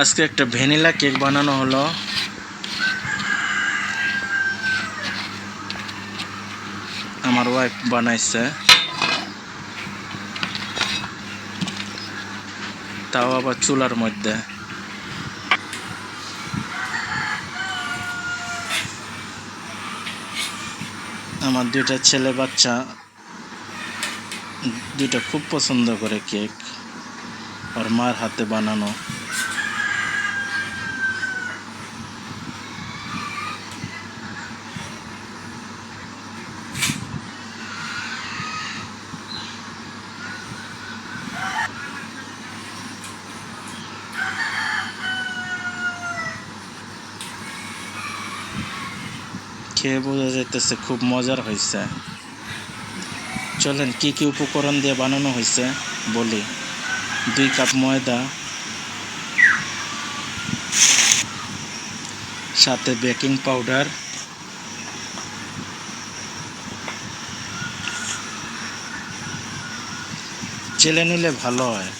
আজকে একটা vanilla cake বানানো হলো। আমার ওয়াইফ বানাইছে। তাও আবার চুলার মধ্যে। আমার দুইটা ছেলে বাচ্চা, দুইটা খুব পছন্দ করে কেক। ওর মার হাতে বানানো। খেয়ে বোঝা যাইতেছে খুব মজার হয়েছে চলেন, কি কি উপকরণ দিয়ে বানানো হয়েছে বলি। দুই কাপ ময়দা, সাথে বেকিং পাউডার, চেলে নিলে ভালো হয়।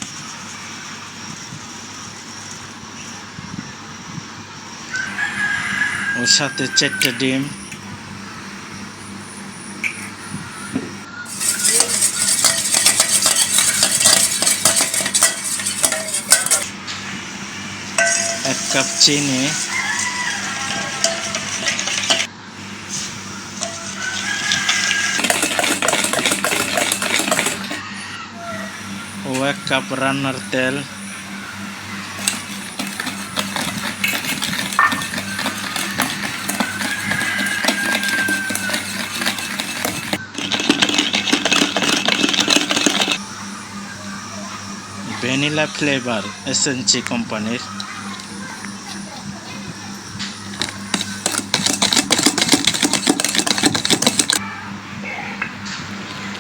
ওর সাথে চারটে ডিম এক কাপ চিনি ও এক কাপ রান্নার তেল ভ্যানিলা ফ্লেভার এসএনসি কোম্পানির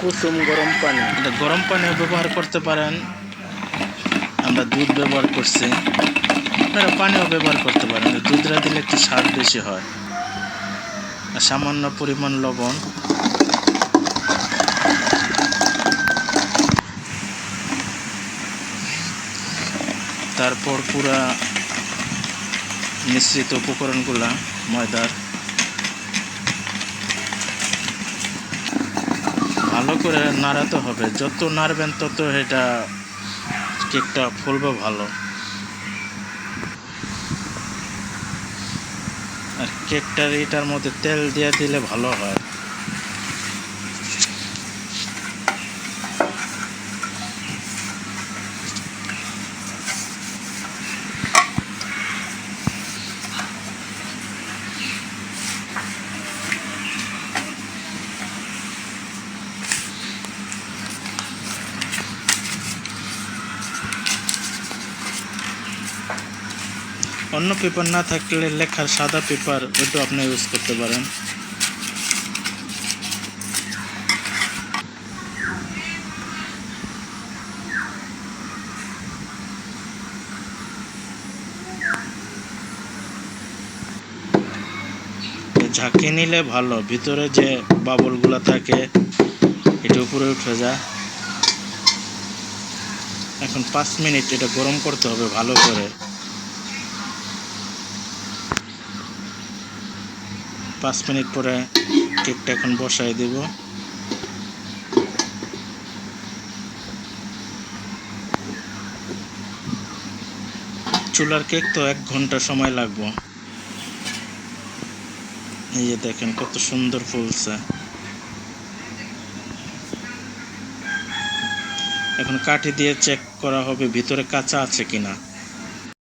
কুসুম গরম পানি। এটা গরম পানিও ব্যবহার করতে পারেন। আমরা দুধ ব্যবহার করছি। আপনারা পানিও ব্যবহার করতে পারেন। দুধটা দিলে একটু স্বাদ বেশি হয়। আর সামান্য পরিমাণ লবণ। তারপর পুরা মিশ্রিত উপকরণগুলা, ময়দার ভালো করে নাড়াতে হবে। যত নাড়বেন তত এটা কেকটা ফুলবে ভালো। আর কেকটা এটার মধ্যে তেল দিয়ে দিলে ভালো হয়। অন্য পেপার না থাকলে লেখার সাদা পেপার ওইটা আপনি ইউজ করতে পারেন। ঝাঁকিয়ে নিলে ভালো, ভিতরে যে বাবলগুলো থাকে, এটা উপরে উঠে যায়। এখন পাঁচ মিনিট এটা গরম করতে হবে ভালো করে। পাঁচ মিনিট পরে কেকটা এখন বসাই দেব। চুলার কেক তো এক ঘণ্টা সময় লাগবে। এই যে দেখেন কত সুন্দর ফুলছে। এখন কাঠি দিয়ে চেক করা হবে ভিতরে কাঁচা আছে কিনা।